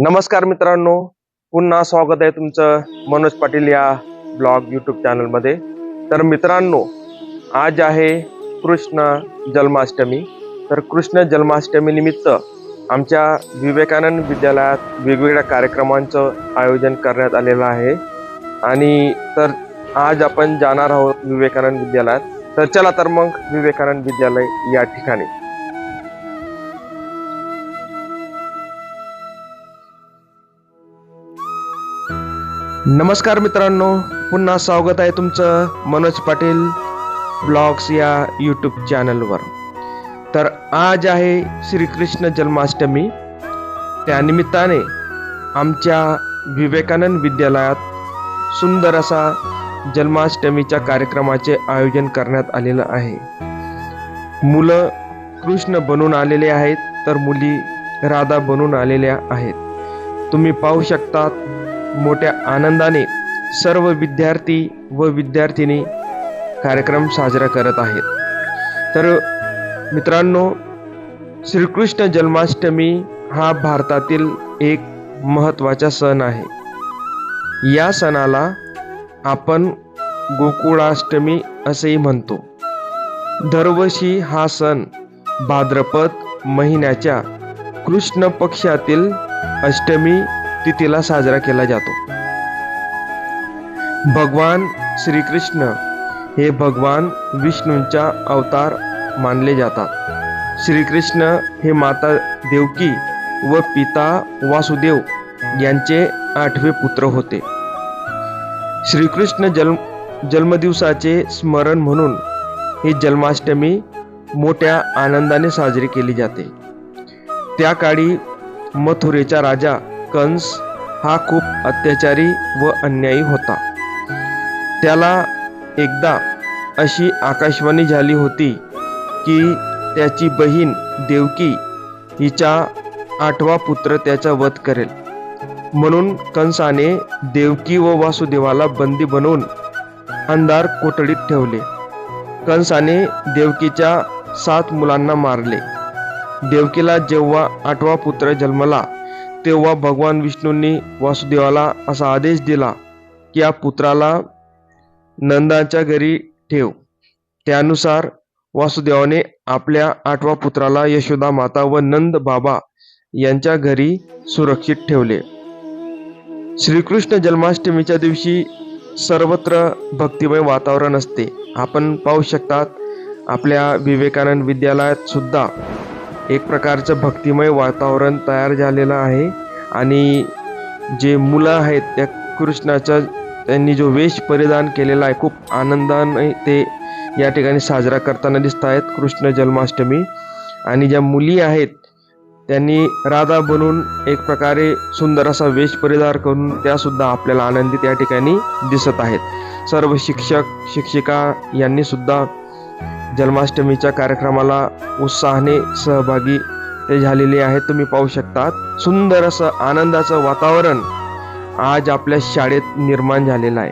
नमस्कार मित्रांनो पुन्हा स्वागत आहे तुमचं मनोज पाटील या ब्लॉग यूट्यूब चॅनलमध्ये. तर मित्रांनो आज आहे कृष्ण जन्माष्टमी. तर कृष्ण जन्माष्टमी निमित्त आमच्या विवेकानंद विद्यालयात वेगवेगळ्या कार्यक्रमांचं आयोजन करण्यात आलेलं आहे. आणि तर आज आपण जाणार आहोत विवेकानंद विद्यालयात. तर चला तर मग विवेकानंद विद्यालय या ठिकाणी. नमस्कार मित्रांनो पुन्हा स्वागत आहे तुमचं मनोज पाटील ब्लॉग्स या यूट्यूब चॅनलवर. तर आज आहे श्रीकृष्ण जन्माष्टमी. त्यानिमित्ताने आमच्या विवेकानंद विद्यालयात सुंदर असा जन्माष्टमीच्या कार्यक्रमाचे आयोजन करण्यात आलेलं आहे. मुलं कृष्ण बनून आलेले आहेत तर मुली राधा बनून आलेल्या आहेत. तुम्ही पाहू शकतात मोठ्या आनंदाने सर्व विद्यार्थी व विद्यार्थिनी कार्यक्रम साजरा करत आहेत. तर मित्रांनो श्रीकृष्ण जन्माष्टमी हा भारतातील एक महत्त्वाचा सण आहे. या सणाला आपण गोकुळाष्टमी असेही म्हणतो. दरवर्षी हा सण भाद्रपद महिन्याच्या कृष्ण पक्षातील अष्टमी तिथीला साजरा केला जातो. भगवान श्रीकृष्ण हे भगवान विष्णूंचा अवतार मानले जातात. श्रीकृष्ण हे माता देवकी व पिता वासुदेव यांचे आठवे पुत्र होते. श्रीकृष्ण जन्म जन्मदिवसाचे स्मरण म्हणून ही जन्माष्टमी मोठ्या आनंदाने साजरी केली जाते. त्या काळी मथुरेचा राजा कंस हा खूप अत्याचारी व अन्यायी होता. त्याला एकदा अशी आकाशवाणी झाली होती की त्याची बहीण देवकी हिचा आठवा पुत्र त्याचा वध करेल. म्हणून कंसाने देवकी व वासुदेवाला बंदी बनवून अंधार कोठडीत ठेवले. कंसाने देवकीच्या सात मुलांना मारले. देवकीला जेव्हा आठवा पुत्र जन्मला तेव्हा भगवान विष्णूंनी वासुदेवाला असा आदेश दिला की या पुत्राला नंदाच्या घरी ठेव. त्यानुसार वासुदेवाने आपल्या आठवा पुत्राला यशोदा माता व नंद बाबा यांच्या घरी सुरक्षित ठेवले. श्रीकृष्ण जन्माष्टमीच्या दिवशी सर्वत्र भक्तिमय वातावरण असते. आपण पाहू शकतात आपल्या विवेकानंद विद्यालयात सुद्धा एक प्रकारचं भक्तिमय वातावरण तयार झालेलं आहे. आणि जे मुलं आहेत त्या कृष्णाचा त्यांनी जो वेश परिधान केलेला आहे खूप आनंदाने ते या ठिकाणी साजरा करताना दिसत आहेत कृष्ण जन्माष्टमी. आणि ज्या मुली आहेत त्यांनी राधा बनून एक प्रकारे सुंदर असा वेश परिधान करून त्यासुद्धा आपल्याला आनंदित या ठिकाणी दिसत आहेत. सर्व शिक्षक शिक्षिका यांनी सुद्धा जन्माष्टमीच्या कार्यक्रमाला उत्साहाने सहभागी झालेले आहेत तुम्ही पाहू शकता सुंदर असं आनंदाचं वातावरण आज आपल्या शाळेत निर्माण झालेलं आहे.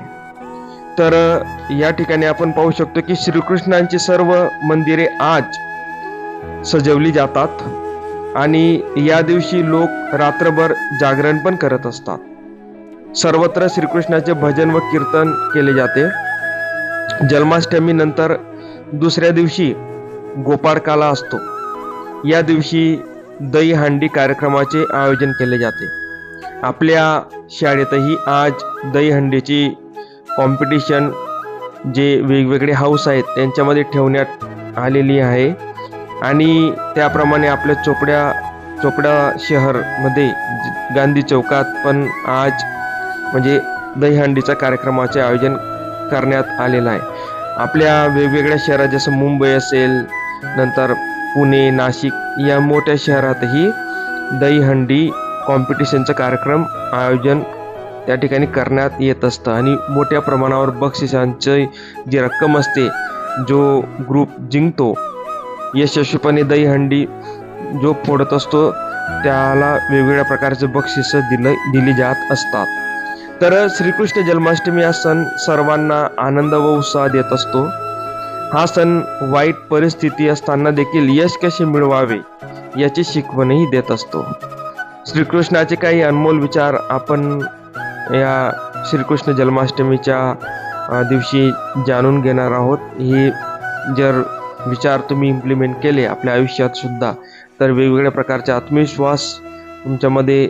तर या ठिकाणी आपण पाहू शकतो की श्रीकृष्णांची सर्व मंदिरे आज सजवली जातात आणि या दिवशी लोक रात्रभर जागरण पण करत असतात. सर्वत्र श्रीकृष्णाचे भजन व कीर्तन केले जाते. जन्माष्टमी नंतर दुसऱ्या दिवशी गोपाळकाला असतो. या दिवशी दहीहंडी कार्यक्रमाचे आयोजन केले जाते. आपल्या शाळेतही आज दहीहंडीची कॉम्पिटिशन जे वेगवेगळे हाऊस आहेत त्यांच्यामध्ये ठेवण्यात आलेली आहे. आणि त्याप्रमाणे आपल्या चोपड्या चोपडा शहरमध्ये गांधी चौकात पण आज म्हणजे दहीहंडीच्या कार्यक्रमाचे आयोजन करण्यात आलेलं आहे. आपल्या वेगवेगळ्या शहरात जसं मुंबई असेल नंतर पुणे नाशिक या मोठ्या शहरातही दहीहंडी कॉम्पिटिशनचा कार्यक्रम आयोजन त्या ठिकाणी करण्यात येत असतं. आणि मोठ्या प्रमाणावर बक्षिसांची जी रक्कम असते जो ग्रुप जिंकतो यशस्वीपणे दहीहंडी जो फोडत असतो त्याला वेगवेगळ्या प्रकारचे बक्षिसं दिलं दिली जात असतात. तर श्रीकृष्ण जन्माष्टमी हा सण सर्वांना आनंद व उत्साह देत असतो. हा सण वाईट परिस्थिती असताना देखील यश कसे मिळवावे याची शिकवणही देत असतो. श्रीकृष्णाचे काही अनमोल विचार आपण या श्रीकृष्ण जन्माष्टमीच्या दिवशी जाणून घेणार आहोत. हे जर विचार तुम्ही इम्प्लिमेंट केले आपल्या आयुष्यात सुद्धा तर वेगवेगळ्या प्रकारचे आत्मविश्वास तुमच्यामध्ये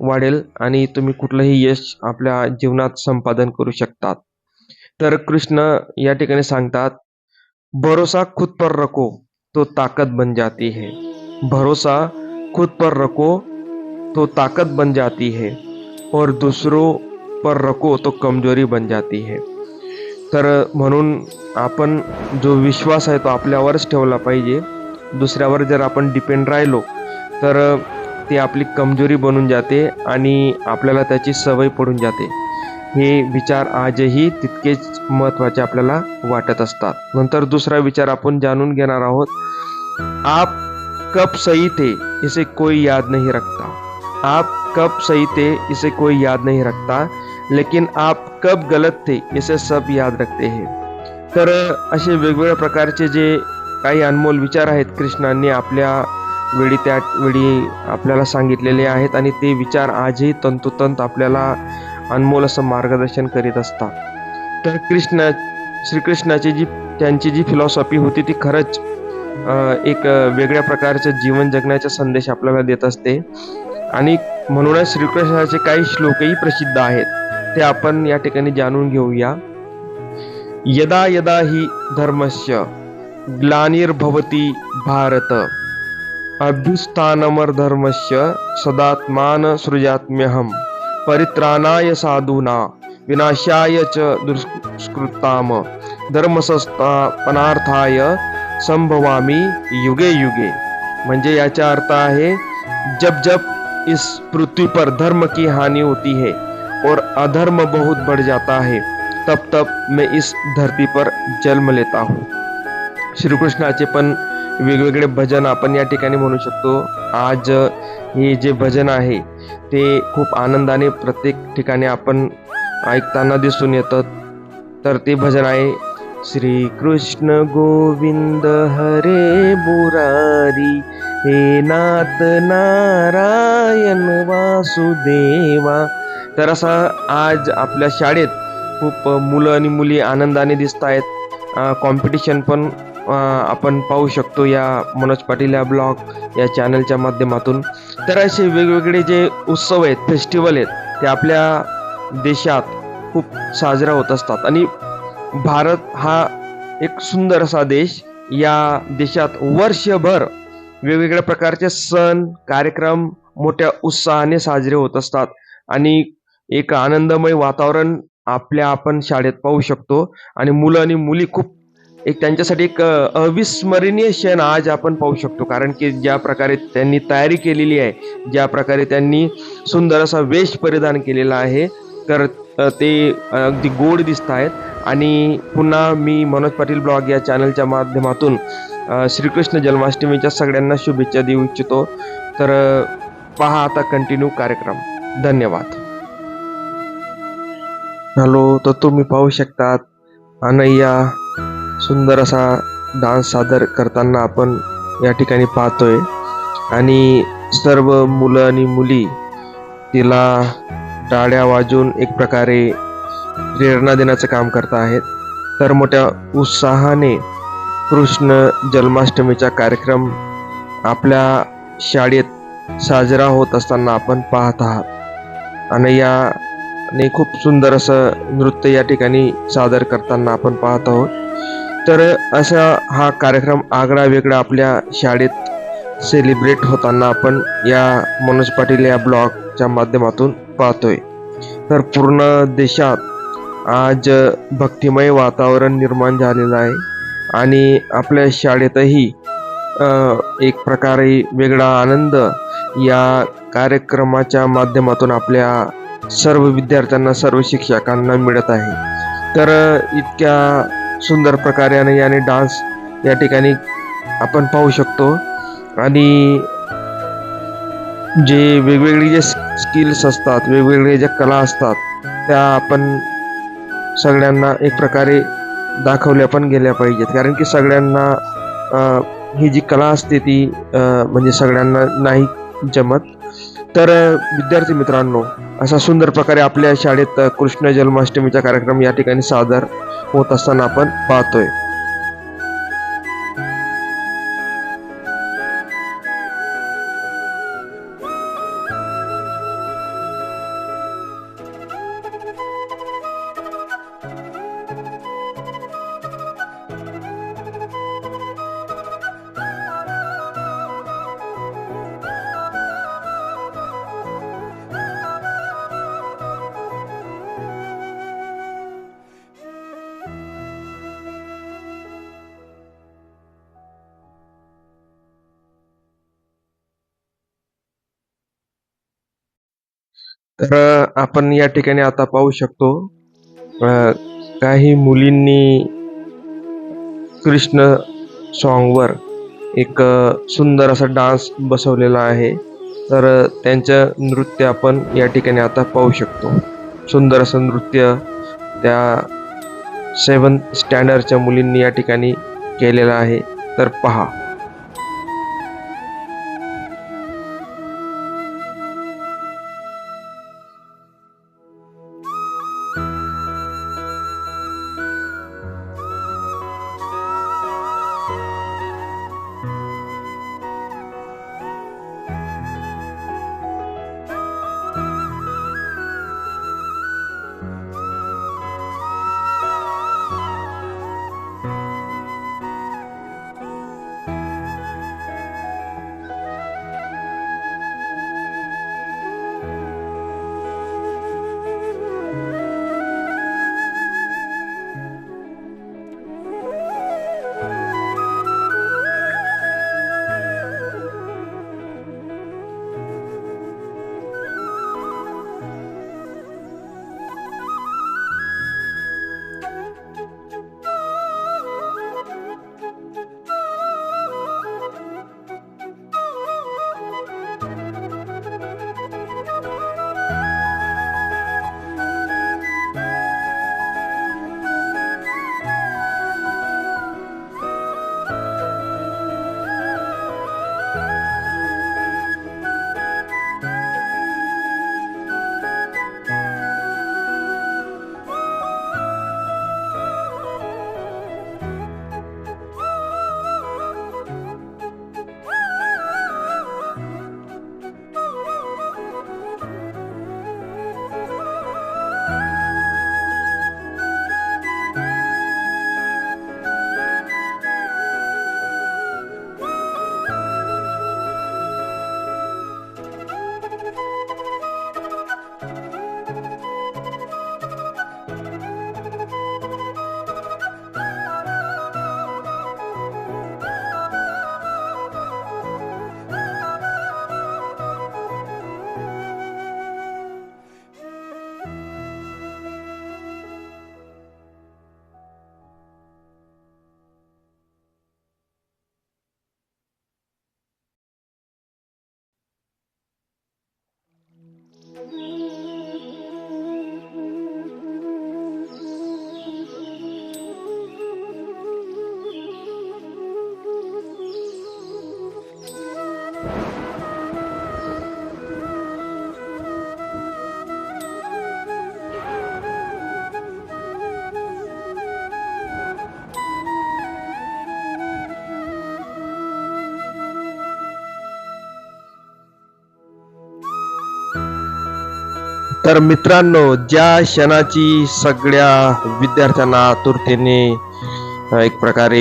वाढेल आणि तुम्ही कुठलंही यश आपल्या जीवनात संपादन करू शकतात. तर कृष्ण या ठिकाणी सांगतात भरोसा खुद पर रखो तो ताकद बन जाती है. भरोसा खुद पर रखो तो ताकत बन जाती है. और दूसरों पर रखो तो कमजोरी बन जाती है. तर म्हणून आपण जो विश्वास आहे तो आपल्यावरच ठेवला पाहिजे. दुसऱ्यावर जर आपण डिपेंड राहिलो तर ती आपली कमजोरी बनून जाते आणि आपल्याला त्याची सवय पडून जाते. हे विचार आजही तितकेच महत्त्वाचे आपल्याला वाटत असतात. नंतर दुसरा विचार आपण जाणून घेणार आहोत. आप कब सही थे? इसे कोई याद नहीं रखता. आप कब सही थे? इसे कोई याद नहीं रखता. लेकिन आप कब गलत थे? इसे सब याद रखते हैं. तर असे वेगवेगळ्या प्रकारचे जे काही अनमोल विचार आहेत कृष्णांनी आपल्या वेळी त्या वेळी आपल्याला सांगितलेले आहेत आणि ते विचार आजही तंतोतंत आपल्याला अनमोल असं मार्गदर्शन करीत असतात. तर कृष्ण श्रीकृष्णाची जी त्यांची जी फिलॉसॉफी होती ती खरंच एक वेगळ्या प्रकारचं जीवन जगण्याचा संदेश आपल्याला देत असते. आणि म्हणूनच श्रीकृष्णाचे काही श्लोकही प्रसिद्ध आहेत. ते आपण या ठिकाणी जाणून घेऊया. यदा यदा ही धर्मस्य ग्लानिर्भवती भारत. अभ्युत्थानमर्धर्मस्य सदात्मान सृजात्म्यहम परित्राणाय साधूना, विनाशाय च दुष्कृताम। धर्मसंस्थापनार्थाय संभवामी युगे युगे। म्हणजे याचा अर्थ आहे, जब जब इस पृथ्वी पर धर्म की हानि होती है और अधर्म बहुत बढ़ जाता है, तब तब मैं इस धरती पर जन्म लेता हूँ। श्रीकृष्णाचे पण वेगवेगळे भजन आपण या ठिकाणी म्हणू शकतो. आज हे जे भजन आहे ते खूप आनंदाने प्रत्येक ठिकाणी आपण ऐकताना दिसून येतं तर ते भजन आहे श्री कृष्ण गोविंद हरे मुरारी हे नाथ नारायण वासुदेवा. तर असं आज आपल्या शाळेत खूप मुलं आणि मुली आनंदाने दिसत आहेत कॉम्पिटिशन पण आपण पाहू शकतो या मनोज पाटील या ब्लॉग या चॅनलच्या माध्यमातून. तर असे वेगवेगळे जे उत्सव आहेत फेस्टिवल आहेत ते आपल्या देशात खूप साजरा होत असतात. आणि भारत हा एक सुंदर असा देश. या देशात वर्षभर वेगवेगळ्या प्रकारचे सण कार्यक्रम मोठ्या उत्साहाने साजरे होत असतात. आणि एक आनंदमय वातावरण आपल्या आपण शाळेत पाहू शकतो. आणि मुलं आणि मुली खूप एक त्यांच्यासाठी एक अविस्मरणीय क्षण आज आपण पाहू शकतो. कारण की ज्या प्रकारे त्यांनी तयारी केलेली आहे ज्या प्रकारे त्यांनी सुंदर असा वेश परिधान केलेला आहे तर ते अगदी गोड दिसत आहेत. आणि पुन्हा मी मनोज पाटील ब्लॉग या चॅनलच्या माध्यमातून श्रीकृष्ण जन्माष्टमीच्या सगळ्यांना शुभेच्छा देऊ इच्छितो. तर पहा आता कंटिन्यू कार्यक्रम. धन्यवाद. हॅलो तर तुम्ही पाहू शकतात अनय्या सुंदर असा डान्स सादर करताना आपण या ठिकाणी पाहतोय. आणि सर्व मुलं आणि मुली तिला टाळ्या वाजून एक प्रकारे प्रेरणा देण्याचं काम करत आहेत. तर मोठ्या उत्साहाने कृष्ण जन्माष्टमीचा कार्यक्रम आपल्या शाळेत साजरा होत असताना आपण पाहत आहात. आणि याने खूप सुंदर असं नृत्य या ठिकाणी सादर करताना आपण पाहत आहोत. तर असा हा कार्यक्रम आगळा वेगळा आपल्या शाळेत सेलिब्रेट होताना आपण या मनोज पाटील या ब्लॉगच्या माध्यमातून पाहतोय. तर पूर्ण देशात आज भक्तिमय वातावरण निर्माण झालेलं आहे आणि आपल्या शाळेतही एक प्रकारे वेगळा आनंद या कार्यक्रमाच्या माध्यमातून आपल्या सर्व विद्यार्थ्यांना सर्व शिक्षकांना मिळत आहे. तर इतक्या सुंदर प्रकारे आणि याने डान्स या ठिकाणी आपण पाहू शकतो. आणि जे वेगवेगळे जे स्किल्स असतात वेगवेगळे ज्या कला असतात त्या आपण सगळ्यांना एक प्रकारे दाखवल्या पण गेल्या पाहिजेत. कारण की सगळ्यांना ही जी कला असते ती म्हणजे सगळ्यांना नाही जमत. तर विद्यार्थी मित्रांनो असा सुंदर प्रकारे आपल्या शाळेत कृष्ण जन्माष्टमीचा कार्यक्रम या ठिकाणी सादर होत असताना आपण पाहतोय. तर आपण या ठिकाणी आता पाहू शकतो काही मुलींनी कृष्ण सॉन्गवर एक सुंदर असा डान्स बसवलेला आहे. तर त्यांचं नृत्य आपण या ठिकाणी आता पाहू शकतो. सुंदर असं नृत्य त्या सेवन स्टँडर्डच्या मुलींनी या ठिकाणी केलेलं आहे. तर पहा. तर मित्रांनो ज्या क्षणाची सगळ्या विद्यार्थ्यांना आतुरतेने एक प्रकारे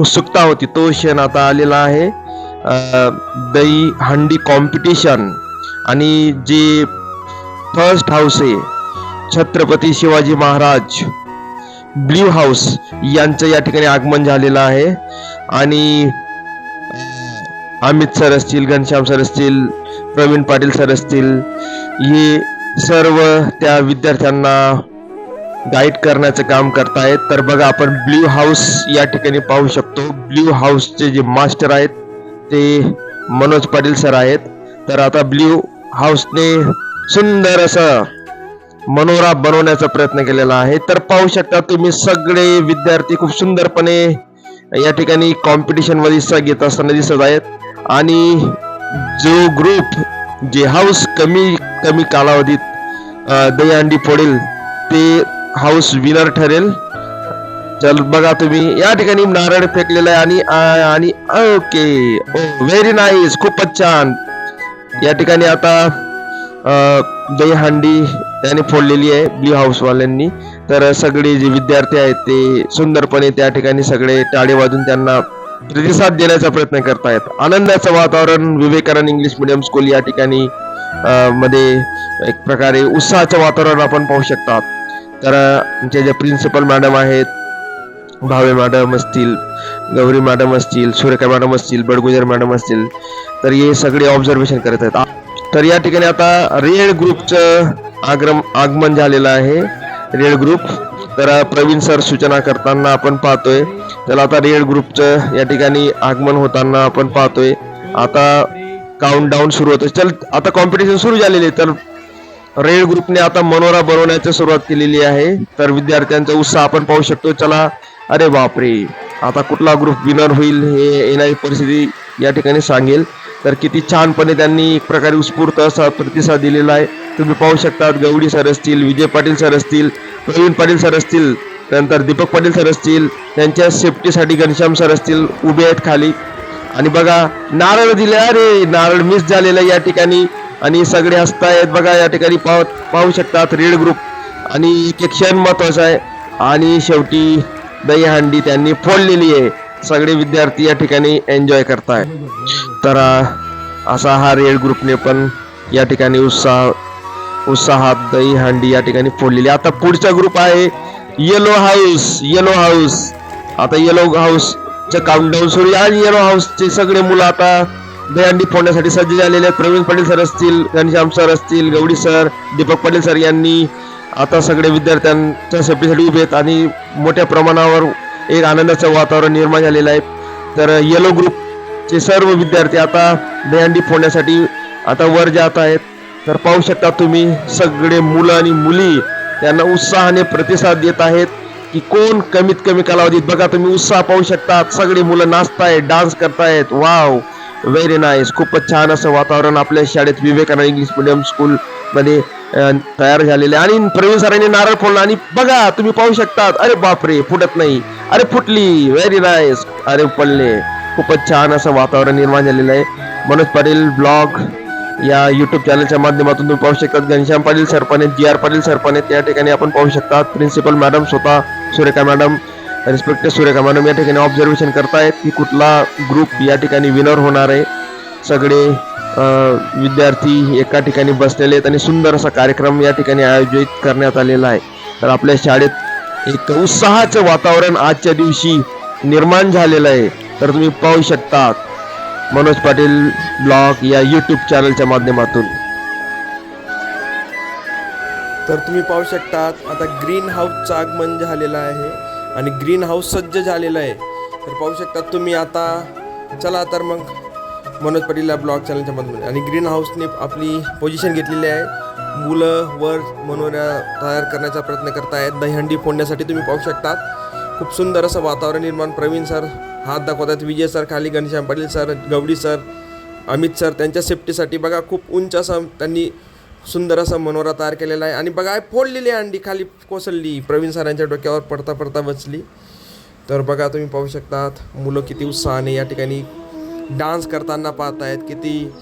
उत्सुकता होती तो क्षण आता आलेला आहे. दही हंडी कॉम्पिटिशन आणि जे फर्स्ट हाऊस आहे छत्रपती शिवाजी महाराज ब्ल्यू हाऊस यांचं या ठिकाणी आगमन झालेलं आहे. आणि अमित सर असतील घनश्याम सर असतील प्रवीण पाटील सर असतील हे सर्व त्या विद्यार्थ्यांना गाईड करण्याचं काम करतायत. तर बघा आपण ब्ल्यू हाऊस या ठिकाणी पाहू शकतो. ब्ल्यू हाऊसचे जे मास्टर आहेत ते मनोज पाटील सर आहेत. तर आता ब्ल्यू हाऊसने सुंदर असं मनोरा बनवण्याचा प्रयत्न केलेला आहे. तर पाहू शकता तुम्ही सगळे विद्यार्थी खूप सुंदरपणे या ठिकाणी कॉम्पिटिशनमध्ये हिस्सा घेत असताना दिसत आहेत. आणि जो ग्रुप जे हाऊस कमी कमी कालावधीत दहीहंडी फोडेल ते हाऊस विनर ठरेल. चल बघा तुम्ही. या ठिकाणी नारळ फेकलेला आहे आणि आणि ओके ओ व्हेरी नाईस खूपच छान. या ठिकाणी आता दहीहंडी त्याने फोडलेली आहे ब्ल्यू हाऊसवाल्यांनी तर सगळे जे विद्यार्थी आहेत ते सुंदरपणे त्या ठिकाणी सगळे टाळे वाजून त्यांना प्रतिसाद देण्याचा प्रयत्न करतायत. आनंदाचं वातावरण विवेकानंद इंग्लिश मिडियम स्कूल या ठिकाणी मध्ये एक प्रकारे उत्साहाचं वातावरण आपण पाहू शकतात. तर आमच्या ज्या प्रिन्सिपल मॅडम आहेत भावे मॅडम असतील गौरी मॅडम असतील सुरेखा मॅडम असतील बडगुजर मॅडम असतील तर हे सगळे ऑब्झर्वेशन करत आहेत. तर या ठिकाणी आता रेड ग्रुपचं आग्रम आगमन झालेलं आहे. रेड ग्रुप तर प्रवीण सर सूचना करताना आपण पाहतोय त्याला आता रेड ग्रुपचं या ठिकाणी आगमन होताना आपण पाहतोय. आता काउंट डाऊन सुरू होतं चल आता कॉम्पिटिशन सुरू झालेली आहे. तर रेड ग्रुपने आता मनोरा बनवण्याची सुरुवात केलेली आहे. तर विद्यार्थ्यांचा उत्साह आपण पाहू शकतो. चला अरे बापरे. आता कुठला ग्रुप विनर होईल हे येणारी परिस्थिती या ठिकाणी सांगेल. तर किती छानपणे त्यांनी एक प्रकारे उत्स्फूर्त असा प्रतिसाद दिलेला आहे. तुम्ही पाहू शकतात गवडी सर असतील विजय पाटील सर असतील प्रवीण पाटील सर असतील. त्यानंतर दीपक पाटील सर असतील त्यांच्या सेफ्टीसाठी घनश्याम सर असतील उभे आहेत खाली. आणि बघा नारळ दिले अरे नारळ मिस झालेलं या ठिकाणी. आणि सगळे हसतायत बघा या ठिकाणी पाहू पाहू शकतात रेड ग्रुप आणि एक एक क्षण महत्त्वाचा आहे. आणि शेवटी दहीहंडी त्यांनी फोडलेली आहे. सगळे विद्यार्थी या ठिकाणी एन्जॉय करताय तर असा हा रेड ग्रुपने पण या ठिकाणी उत्साह उत्साहात दहीहंडी या ठिकाणी फोडलेली आता पुढचा ग्रुप आहे. येलो हाऊस येलो हाऊस आता येलो हाऊस चे काउंटडाऊन सुरू आहे. आणि येलो हाऊसचे सगळे मुलं आता दहीहंडी फोडण्यासाठी सज्ज झालेले आहेत. प्रवीण पाटील सर असतील घनश्याम सर असतील गवडी सर दीपक पाटील सर यांनी आता सगळे विद्यार्थ्यांच्या सेफ्टीसाठी उभे आहेत. आणि मोठ्या प्रमाणावर एक आनंदाचं वातावरण निर्माण झालेलं आहे. तर येलो ग्रुपचे सर्व विद्यार्थी आता दहीहंडी फोडण्यासाठी आता वर जात आहेत. तर पाहू शकता तुम्ही सगळे मुलं आणि मुली त्यांना उत्साहाने प्रतिसाद देत आहेत की कोण कमीत कमी कालावधीत बघा तुम्ही उत्साह पाहू शकतात. सगळी मुलं नाचतायत डान्स करतायत. वाव व्हेरी नाईस खूपच छान असं वातावरण आपल्या शाळेत विवेकानंद इंग्लिश मिडियम स्कूल मध्ये तयार झालेले आणि प्रवीण सरांनी नारळ फोडला आणि बघा तुम्ही पाहू शकतात. अरे बापरे फुटत नाही. अरे फुटली व्हेरी नाईस अरे पडले खूपच छान असं वातावरण निर्माण झालेलं आहे. मनोज पाटील ब्लॉग या यूट्यूब चॅनलच्या माध्यमातून तुम्ही पाहू शकतात घनश्याम पाटील सरपणे जी आर पाटील सरपणे त्या ठिकाणी आपण पाहू शकतात प्रिन्सिपल मॅडम स्वतः Surekha madam respected Surekha madam या ठिकाणी ऑब्झर्वेशन करतायत की कुठला ग्रुप या ठिकाणी विनर होणार आहे. सगळे विद्यार्थी एका ठिकाणी बसलेले आहेत आणि सुंदर असा कार्यक्रम या ठिकाणी आयोजित करण्यात आलेला आहे. तर आपल्या शाळेत एक उत्साहाचं वातावरण आजच्या दिवशी निर्माण झालेलं आहे. तर तुम्ही पाहू शकतात मनोज पाटील ब्लॉग या यूट्यूब चॅनलच्या माध्यमातून. तर तुम्ही पाहू शकतात आता ग्रीन हाऊसचं आगमन झालेलं आहे आणि ग्रीन हाऊस सज्ज झालेलं आहे. तर पाहू शकतात तुम्ही आता चला तर मग मनोज पाटील या ब्लॉग चॅनलच्या मधून आणि ग्रीन हाऊसने आपली पोझिशन घेतलेली आहे. मुलं वर मनोऱ्या तयार करण्याचा प्रयत्न करतायत. दहीहंडी फोडण्यासाठी तुम्ही पाहू शकतात. खूप सुंदर असं वातावरण निर्माण. प्रवीण सर हात दाखवतात. विजय सर खाली Ghanshyam Patil sir Gawadi sir Amit sir त्यांच्या सेफ्टीसाठी बघा खूप उंच असं त्यांनी सुंदर असा मनोरा तयार केलेला आहे. आणि बघा फोडलेली अंडी खाली कोसळली. प्रवीण सरांच्या डोक्यावर पडता पडता बसली. तर बघा तुम्ही पाहू शकतात मुलं किती उत्साहाने या ठिकाणी डान्स करताना पाहत आहेत किती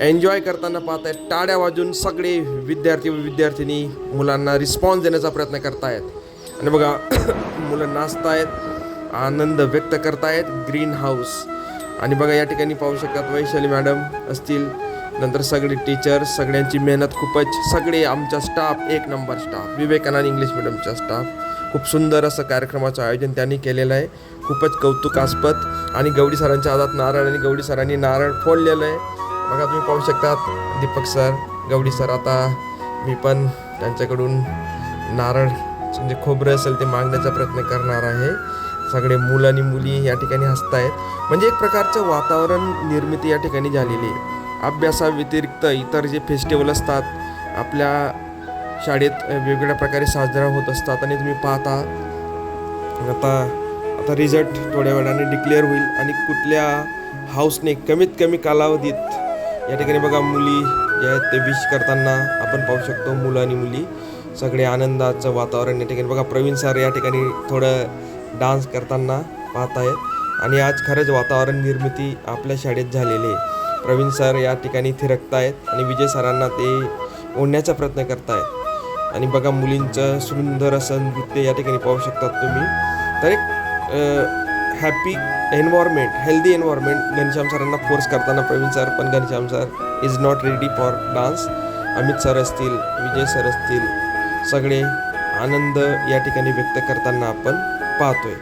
एन्जॉय करताना पाहत आहेत टाळ्या वाजून सगळे विद्यार्थी व विद्यार्थिनी मुलांना रिस्पॉन्स देण्याचा प्रयत्न करतायत. आणि बघा मुलं नाचतायत आनंद व्यक्त करतायत ग्रीन हाऊस आणि बघा या ठिकाणी पाहू शकतात वैशाली मॅडम असतील. नंतर सगळे टीचर्स सगळ्यांची मेहनत खूपच. सगळे आमचा स्टाफ एक नंबर स्टाफ विवेकानंद इंग्लिश मिडियमचा स्टाफ खूप सुंदर असं कार्यक्रमाचं आयोजन त्यांनी केलेलं आहे. खूपच कौतुकास्पद. आणि गवडी सरांच्या हातात नारळ आणि गवडी सरांनी नारळ फोडलेलं आहे. बघा तुम्ही पाहू शकतात दीपक सर गवडी सर. आता मी पण त्यांच्याकडून नारळ म्हणजे खोबरं असेल ते मागण्याचा प्रयत्न करणार आहे. सगळे मुलं आणि मुली या ठिकाणी हसतायत. म्हणजे एक प्रकारचं वातावरण निर्मिती या ठिकाणी झालेली आहे. अभ्यासाव्यतिरिक्त इतर जे फेस्टिवल असतात आपल्या शाळेत वेगवेगळ्या प्रकारे साजरा होत असतात आणि तुम्ही पाहता आता आता रिझल्ट थोड्या वेळाने डिक्लेअर होईल आणि कुठल्या हाऊसने कमीत कमी कालावधीत या ठिकाणी बघा मुली जे आहेत ते विश करताना आपण पाहू शकतो मुलं आणि मुली. सगळे आनंदाचं वातावरण या ठिकाणी बघा प्रवीण सर या ठिकाणी थोडं डान्स करताना पाहत आहेत आणि आज खरंच वातावरण निर्मिती आपल्या शाळेत झालेली आहे. प्रवीण सर या ठिकाणी थिरकतायत आणि विजय सरांना ते ओढण्याचा प्रयत्न करतायत. आणि बघा मुलींचं सुंदर असं नृत्य या ठिकाणी पाहू शकतात तुम्ही. तर एक happy environment healthy environment Ghanshyam सरांना फोर्स करताना प्रवीण सर पण Ghanshyam sir is not ready for dance Amit sir असतील विजय सर असतील सगळे आनंद या ठिकाणी व्यक्त करताना आपण पाहतोय.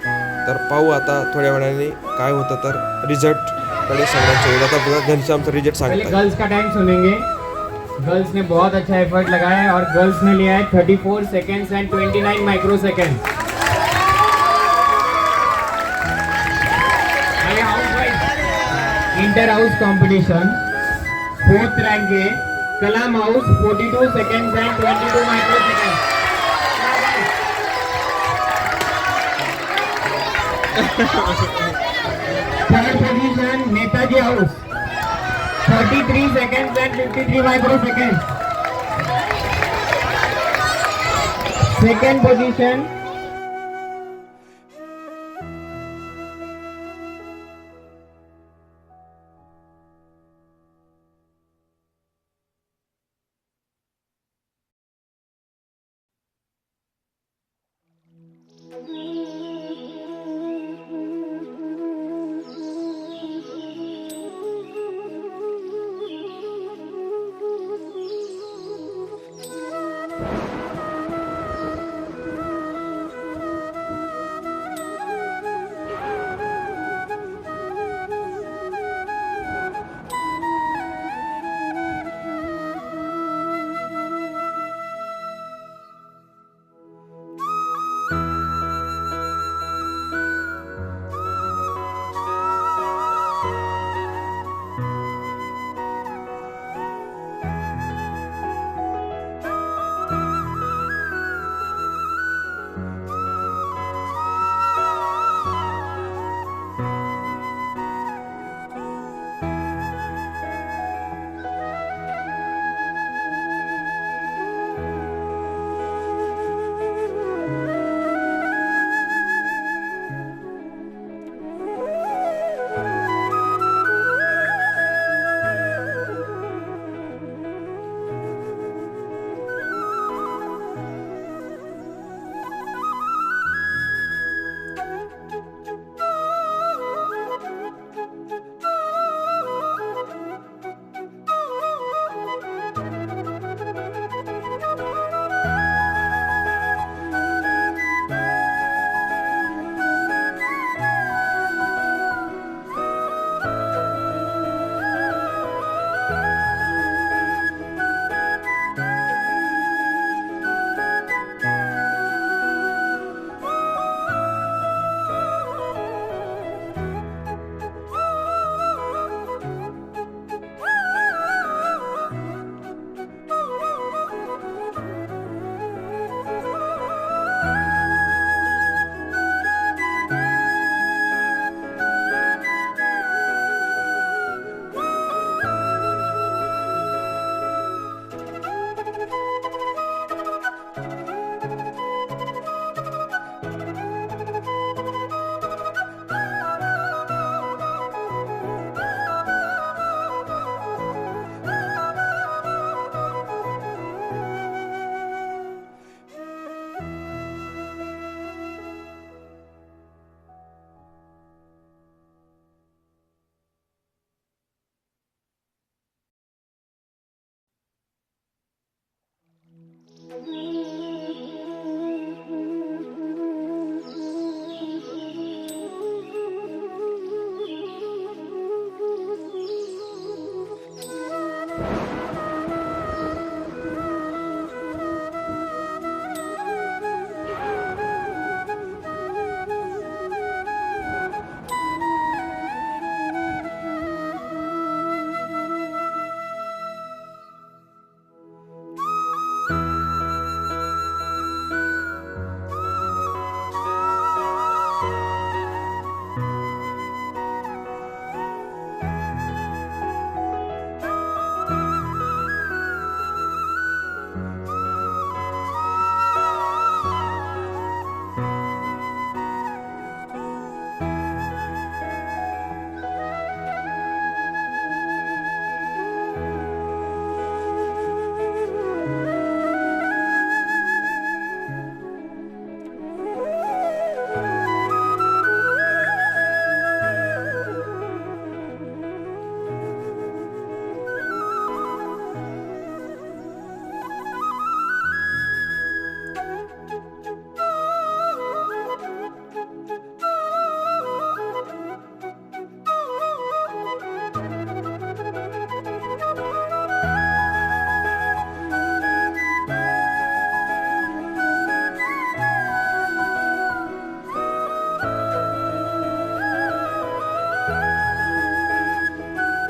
तर पाहू आता थोड्या वेळाने काय होतं तर रिझल्टकडे सगळ्यांचे वेळ आता बघा घनश्यामचा रिझल्ट सांगतो गर्ल्स का टाइम सुनेंगे? गर्ल्स ने बहुत अच्छा एफर्ट लगाया है और गर्ल्स ने लिया है 34 seconds and 29 micro second inter house competition fourth rank है. Kalam house 42 seconds and 22 micro second Third position, Netaji House. 33 seconds and 53 microseconds. Second position,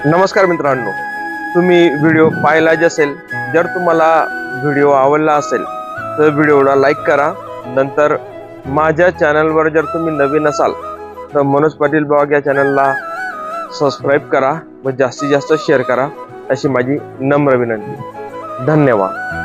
नमस्कार मित्रांनो. तुम्ही व्हिडिओ पाहिलाच असेल जर तुम्हाला व्हिडिओ आवडला असेल तर व्हिडिओला लाईक करा. नंतर माझ्या चॅनलवर जर तुम्ही नवीन असाल तर मनोज पाटील ब्लॉग या चॅनलला सबस्क्राईब करा व जास्तीत जास्त शेअर करा अशी माझी नम्र विनंती. धन्यवाद.